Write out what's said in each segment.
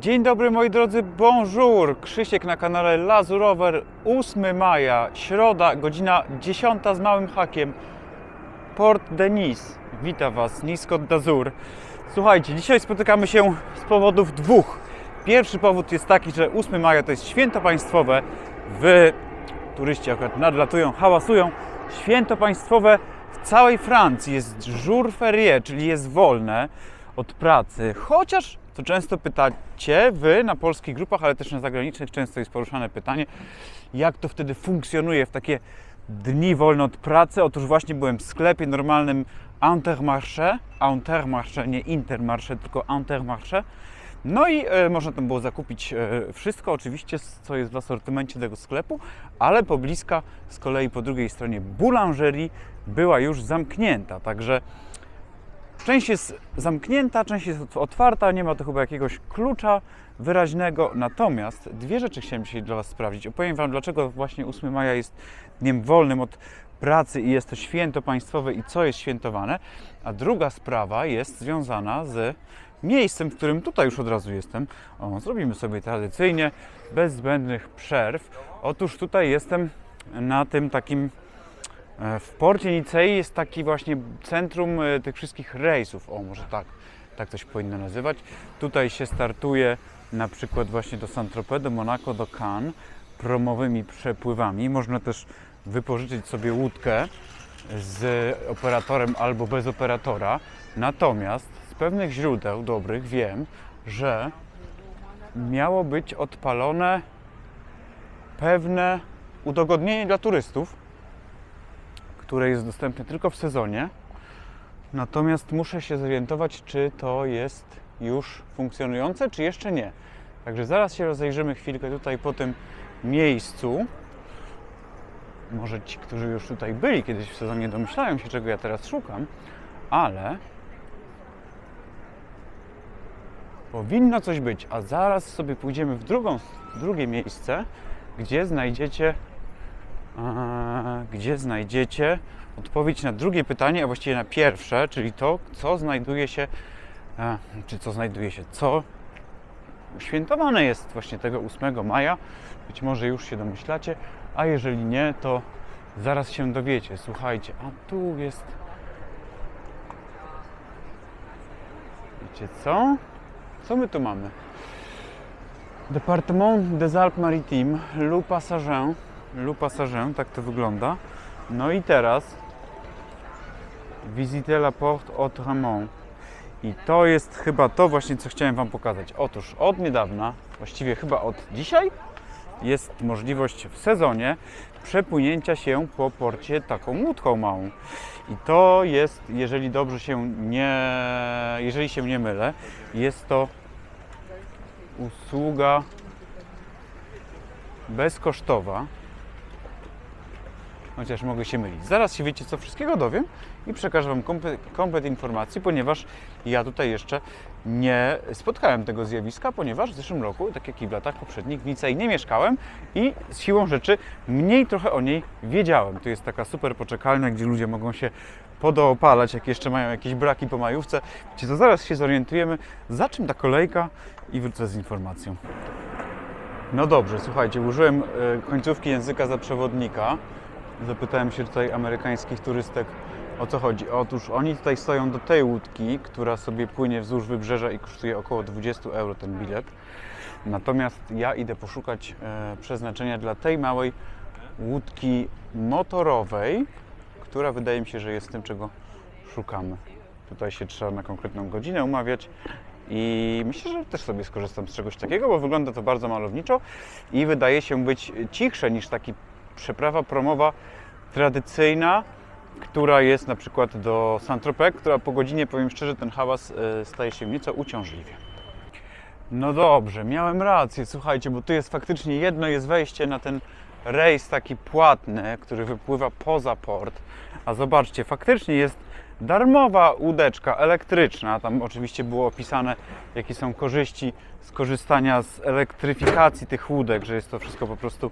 Dzień dobry moi drodzy, bonjour! Krzysiek na kanale Lazurower, 8 maja, środa, godzina 10 z małym hakiem. Port Denis, wita Was, nisko d'Azur. Słuchajcie, dzisiaj spotykamy się z powodów dwóch. Pierwszy powód jest taki, że 8 maja to jest święto państwowe. W turyści akurat nadlatują, hałasują. Święto państwowe w całej Francji jest jour férié, czyli jest wolne od pracy. Chociaż, co często pytacie wy na polskich grupach, ale też na zagranicznych, często jest poruszane pytanie, jak to wtedy funkcjonuje w takie dni wolne od pracy. Otóż właśnie byłem w sklepie normalnym Intermarché, Intermarché, nie Intermarché, tylko Intermarché. No i e, można tam było zakupić e, wszystko, oczywiście, co jest w asortymencie tego sklepu, ale pobliska z kolei po drugiej stronie boulangerie była już zamknięta, także część jest zamknięta, część jest otwarta, nie ma to chyba jakiegoś klucza wyraźnego, natomiast dwie rzeczy chciałem dzisiaj dla Was sprawdzić. Opowiem Wam, dlaczego właśnie 8 maja jest dniem wolnym od pracy i jest to święto państwowe i co jest świętowane, a druga sprawa jest związana z miejscem, w którym tutaj już od razu jestem. O, zrobimy sobie tradycyjnie, bez zbędnych przerw. Otóż tutaj jestem na tym takim w porcie Nicei jest taki właśnie centrum e, tych wszystkich rejsów. O, może tak, tak się powinno nazywać. Tutaj się startuje na przykład właśnie do Saint-Tropez, do Monaco, do Cannes promowymi przepływami. Można też wypożyczyć sobie łódkę z operatorem albo bez operatora. Natomiast z pewnych źródeł dobrych wiem, że miało być odpalone pewne udogodnienie dla turystów, które jest dostępne tylko w sezonie. Natomiast muszę się zorientować, czy to jest już funkcjonujące, czy jeszcze nie. Także zaraz się rozejrzymy chwilkę tutaj po tym miejscu. Może ci, którzy już tutaj byli kiedyś w sezonie, domyślają się, czego ja teraz szukam, ale powinno coś być. A zaraz sobie pójdziemy w drugą, w drugie miejsce, gdzie znajdziecie gdzie znajdziecie odpowiedź na drugie pytanie, a właściwie na pierwsze, czyli to, co znajduje się, czy co znajduje się, co świętowane jest właśnie tego 8 maja. Być może już się domyślacie, a jeżeli nie, to zaraz się dowiecie. Słuchajcie, a tu jest. Wiecie co? Co my tu mamy? Département des Alpes-Maritimes, Le Passagen. Le Passagen, tak to wygląda. No i teraz visiter la porte Autremont. I to jest chyba to właśnie, co chciałem Wam pokazać. Otóż od niedawna, właściwie chyba od dzisiaj, jest możliwość w sezonie przepłynięcia się po porcie taką łódką małą. I to jest, jeżeli dobrze się nie, jeżeli się nie mylę, jest to usługa bezkosztowa. Chociaż mogę się mylić. Zaraz się wiecie co wszystkiego dowiem i przekażę Wam komplet, komplet informacji, ponieważ ja tutaj jeszcze nie spotkałem tego zjawiska, ponieważ w zeszłym roku, tak jak i w latach poprzednich, w Nicei nie mieszkałem i z siłą rzeczy mniej trochę o niej wiedziałem. To jest taka super poczekalnia, gdzie ludzie mogą się podoopalać, jak jeszcze mają jakieś braki po majówce. Wiecie, to zaraz się zorientujemy, za czym ta kolejka i wrócę z informacją. No dobrze, słuchajcie, użyłem e, końcówki języka za przewodnika. Zapytałem się tutaj amerykańskich turystek o co chodzi. Otóż oni tutaj stoją do tej łódki, która sobie płynie wzdłuż wybrzeża i kosztuje około 20 euro ten bilet. Natomiast ja idę poszukać e, przeznaczenia dla tej małej łódki motorowej, która wydaje mi się, że jest tym, czego szukamy. Tutaj się trzeba na konkretną godzinę umawiać i myślę, że też sobie skorzystam z czegoś takiego, bo wygląda to bardzo malowniczo i wydaje się być cichsze niż taki przeprawa promowa tradycyjna, która jest na przykład do Saint-Tropez, która po godzinie, powiem szczerze, ten hałas e, staje się nieco uciążliwy. No dobrze, miałem rację, słuchajcie, bo tu jest faktycznie jedno jest wejście na ten rejs taki płatny, który wypływa poza port, a zobaczcie, faktycznie jest darmowa łódeczka elektryczna. Tam oczywiście było opisane, jakie są korzyści z korzystania z elektryfikacji tych łódek, że jest to wszystko po prostu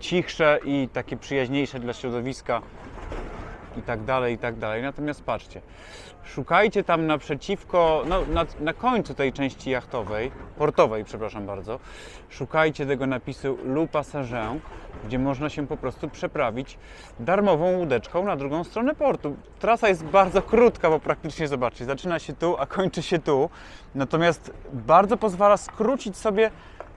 cichsze i takie przyjaźniejsze dla środowiska i tak dalej, i tak dalej. Natomiast patrzcie, szukajcie tam naprzeciwko, no, na, na końcu tej części jachtowej, portowej, przepraszam bardzo, szukajcie tego napisu Le Passager, gdzie można się po prostu przeprawić darmową łódeczką na drugą stronę portu. Trasa jest bardzo krótka, bo praktycznie zobaczcie, zaczyna się tu, a kończy się tu. Natomiast bardzo pozwala skrócić sobie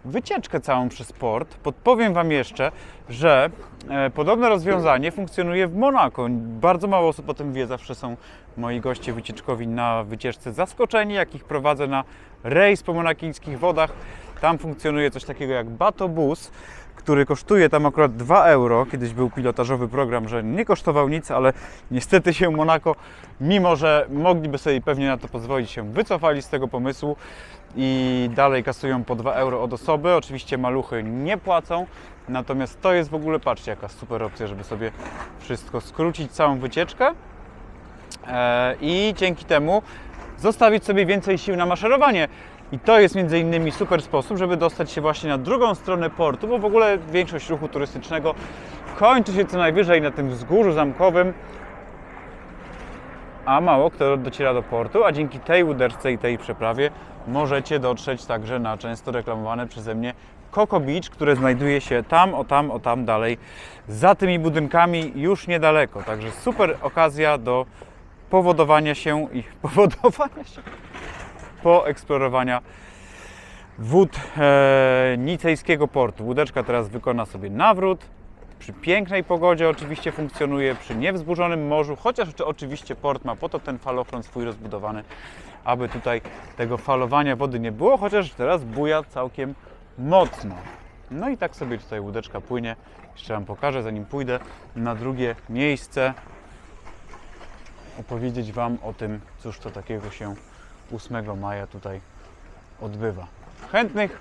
wycieczkę całą przez port. Podpowiem Wam jeszcze, że e, podobne rozwiązanie funkcjonuje w Monako. Bardzo mało osób o tym wie, zawsze są moi goście wycieczkowi na wycieczce zaskoczeni, jak ich prowadzę na rejs po monakijskich wodach. Tam funkcjonuje coś takiego jak batobus, który kosztuje tam akurat 2 euro. Kiedyś był pilotażowy program, że nie kosztował nic, ale niestety się Monako, mimo że mogliby sobie pewnie na to pozwolić, się wycofali z tego pomysłu i dalej kasują po 2 euro od osoby. Oczywiście maluchy nie płacą, natomiast to jest w ogóle, patrzcie, jaka super opcja, żeby sobie wszystko skrócić, całą wycieczkę e, i dzięki temu zostawić sobie więcej sił na maszerowanie. I to jest między innymi super sposób, żeby dostać się właśnie na drugą stronę portu, bo w ogóle większość ruchu turystycznego kończy się co najwyżej na tym wzgórzu zamkowym, a mało kto dociera do portu, a dzięki tej łuderce i tej przeprawie możecie dotrzeć także na często reklamowane przeze mnie Coco Beach, które znajduje się tam, o tam, o tam dalej, za tymi budynkami już niedaleko. Także super okazja do powodowania się i powodowania się, poeksplorowania wód e, nicejskiego portu. Łódeczka teraz wykona sobie nawrót. Przy pięknej pogodzie oczywiście funkcjonuje, przy niewzburzonym morzu, chociaż czy oczywiście port ma po to ten falochron swój rozbudowany, aby tutaj tego falowania wody nie było, chociaż teraz buja całkiem mocno. No i tak sobie tutaj łódeczka płynie. Jeszcze Wam pokażę, zanim pójdę na drugie miejsce, opowiedzieć Wam o tym, cóż to takiego się 8 maja tutaj odbywa. Chętnych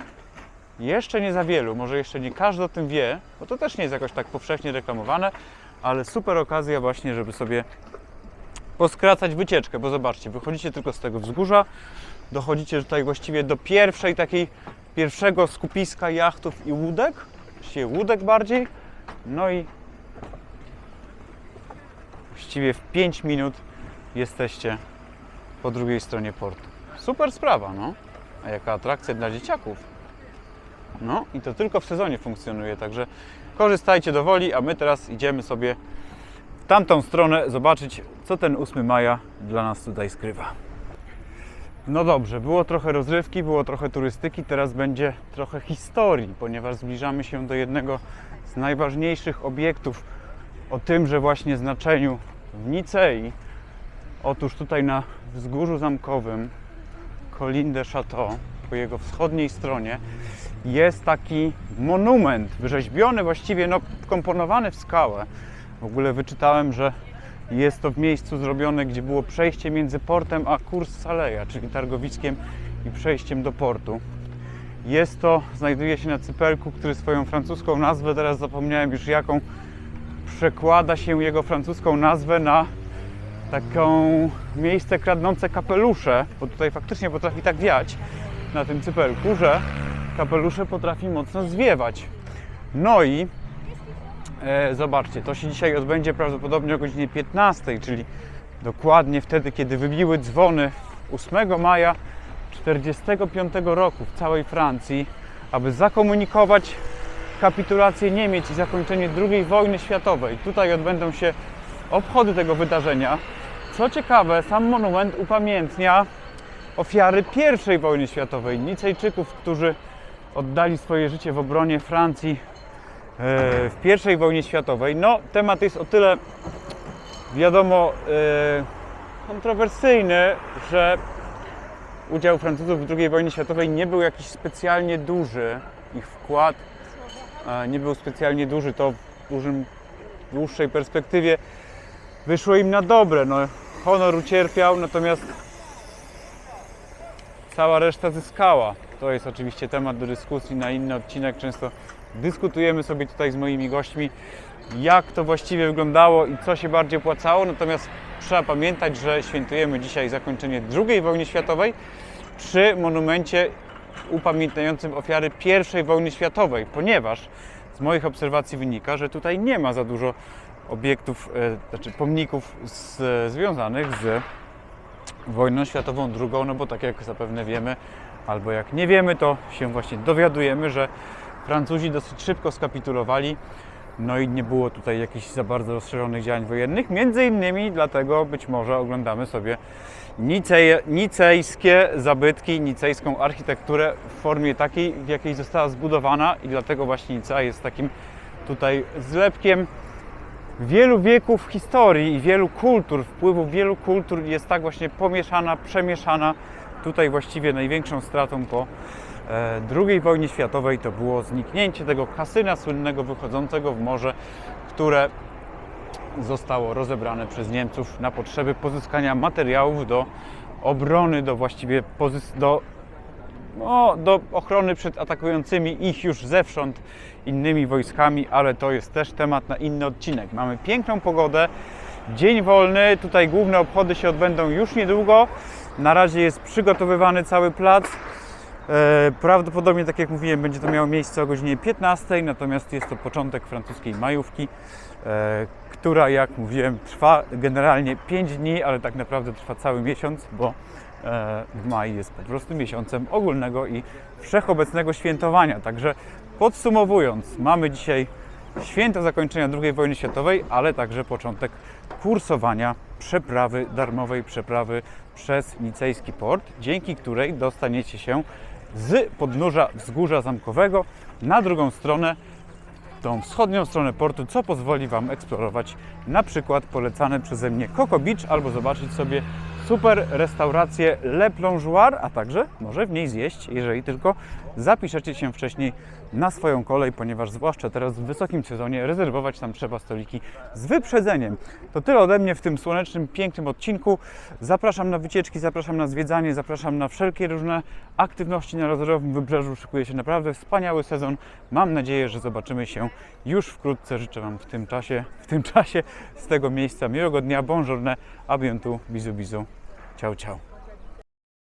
jeszcze nie za wielu, może jeszcze nie każdy o tym wie, bo to też nie jest jakoś tak powszechnie reklamowane, ale super okazja właśnie, żeby sobie poskracać wycieczkę, bo zobaczcie, wychodzicie tylko z tego wzgórza, dochodzicie tutaj właściwie do pierwszej takiej, pierwszego skupiska jachtów i łódek, właściwie łódek bardziej, no i właściwie w 5 minut jesteście po drugiej stronie portu. Super sprawa, no. A jaka atrakcja dla dzieciaków. No i to tylko w sezonie funkcjonuje, także korzystajcie do woli, a my teraz idziemy sobie w tamtą stronę zobaczyć, co ten 8 maja dla nas tutaj skrywa. No dobrze, było trochę rozrywki, było trochę turystyki, teraz będzie trochę historii, ponieważ zbliżamy się do jednego z najważniejszych obiektów o tymże właśnie znaczeniu w Nicei. Otóż tutaj na wzgórzu zamkowym Colline de Château, po jego wschodniej stronie, jest taki monument wyrzeźbiony, właściwie no, wkomponowany w skałę. W ogóle wyczytałem, że jest to w miejscu zrobione, gdzie było przejście między portem a Kurs Saleja, czyli targowickiem i przejściem do portu. Jest to, znajduje się na cypelku, który swoją francuską nazwę, teraz zapomniałem już jaką, przekłada się jego francuską nazwę na taką miejsce kradnące kapelusze, bo tutaj faktycznie potrafi tak wiać na tym cypelku, że kapelusze potrafi mocno zwiewać. No i e, zobaczcie, to się dzisiaj odbędzie prawdopodobnie o godzinie 15, czyli dokładnie wtedy, kiedy wybiły dzwony 8 maja 1945 roku w całej Francji, aby zakomunikować kapitulację Niemiec i zakończenie II wojny światowej. Tutaj odbędą się obchody tego wydarzenia. Co ciekawe, sam monument upamiętnia ofiary I wojny światowej, Nicejczyków, którzy oddali swoje życie w obronie Francji e, w I wojnie światowej. No, temat jest o tyle, wiadomo, e, kontrowersyjny, że udział Francuzów w II wojnie światowej nie był jakiś specjalnie duży. Ich wkład e, nie był specjalnie duży. To w dużym, dłuższej perspektywie wyszło im na dobre. No, honor ucierpiał, natomiast cała reszta zyskała. To jest oczywiście temat do dyskusji na inny odcinek. Często dyskutujemy sobie tutaj z moimi gośćmi, jak to właściwie wyglądało i co się bardziej opłacało. Natomiast trzeba pamiętać, że świętujemy dzisiaj zakończenie II wojny światowej przy monumencie upamiętniającym ofiary I wojny światowej, ponieważ z moich obserwacji wynika, że tutaj nie ma za dużo obiektów, e, znaczy pomników z, związanych z wojną światową II, no bo tak jak zapewne wiemy, albo jak nie wiemy, to się właśnie dowiadujemy, że Francuzi dosyć szybko skapitulowali, no i nie było tutaj jakichś za bardzo rozszerzonych działań wojennych, między innymi dlatego być może oglądamy sobie nicej, nicejskie zabytki, nicejską architekturę w formie takiej, w jakiej została zbudowana i dlatego właśnie Nicea jest takim tutaj zlepkiem wielu wieków historii i wielu kultur, wpływów wielu kultur jest tak właśnie pomieszana, przemieszana. Tutaj właściwie największą stratą po e, II wojnie światowej to było zniknięcie tego kasyna słynnego wychodzącego w morze, które zostało rozebrane przez Niemców na potrzeby pozyskania materiałów do obrony, do właściwie do no, do ochrony przed atakującymi ich już zewsząd innymi wojskami, ale to jest też temat na inny odcinek. Mamy piękną pogodę, dzień wolny, tutaj główne obchody się odbędą już niedługo. Na razie jest przygotowywany cały plac. E, Prawdopodobnie, tak jak mówiłem, będzie to miało miejsce o godzinie 15, natomiast jest to początek francuskiej majówki, e, która, jak mówiłem, trwa generalnie 5 dni, ale tak naprawdę trwa cały miesiąc, bo maj jest po prostu miesiącem ogólnego i wszechobecnego świętowania. Także podsumowując, mamy dzisiaj święto zakończenia II wojny światowej, ale także początek kursowania przeprawy, darmowej przeprawy przez nicejski port, dzięki której dostaniecie się z podnóża wzgórza zamkowego na drugą stronę tą wschodnią stronę portu, co pozwoli Wam eksplorować na przykład polecane przeze mnie Coco Beach albo zobaczyć sobie super restaurację Le Plongeoir, a także może w niej zjeść, jeżeli tylko zapiszecie się wcześniej na swoją kolej, ponieważ zwłaszcza teraz w wysokim sezonie rezerwować tam trzeba stoliki z wyprzedzeniem. To tyle ode mnie w tym słonecznym, pięknym odcinku. Zapraszam na wycieczki, zapraszam na zwiedzanie, zapraszam na wszelkie różne aktywności na Lazurowym Wybrzeżu. Szykuje się naprawdę wspaniały sezon. Mam nadzieję, że zobaczymy się już wkrótce. Życzę Wam w tym czasie, w tym czasie z tego miejsca miłego dnia. Bonjourne, a bientôt, bizu bizu. Ciao, ciao.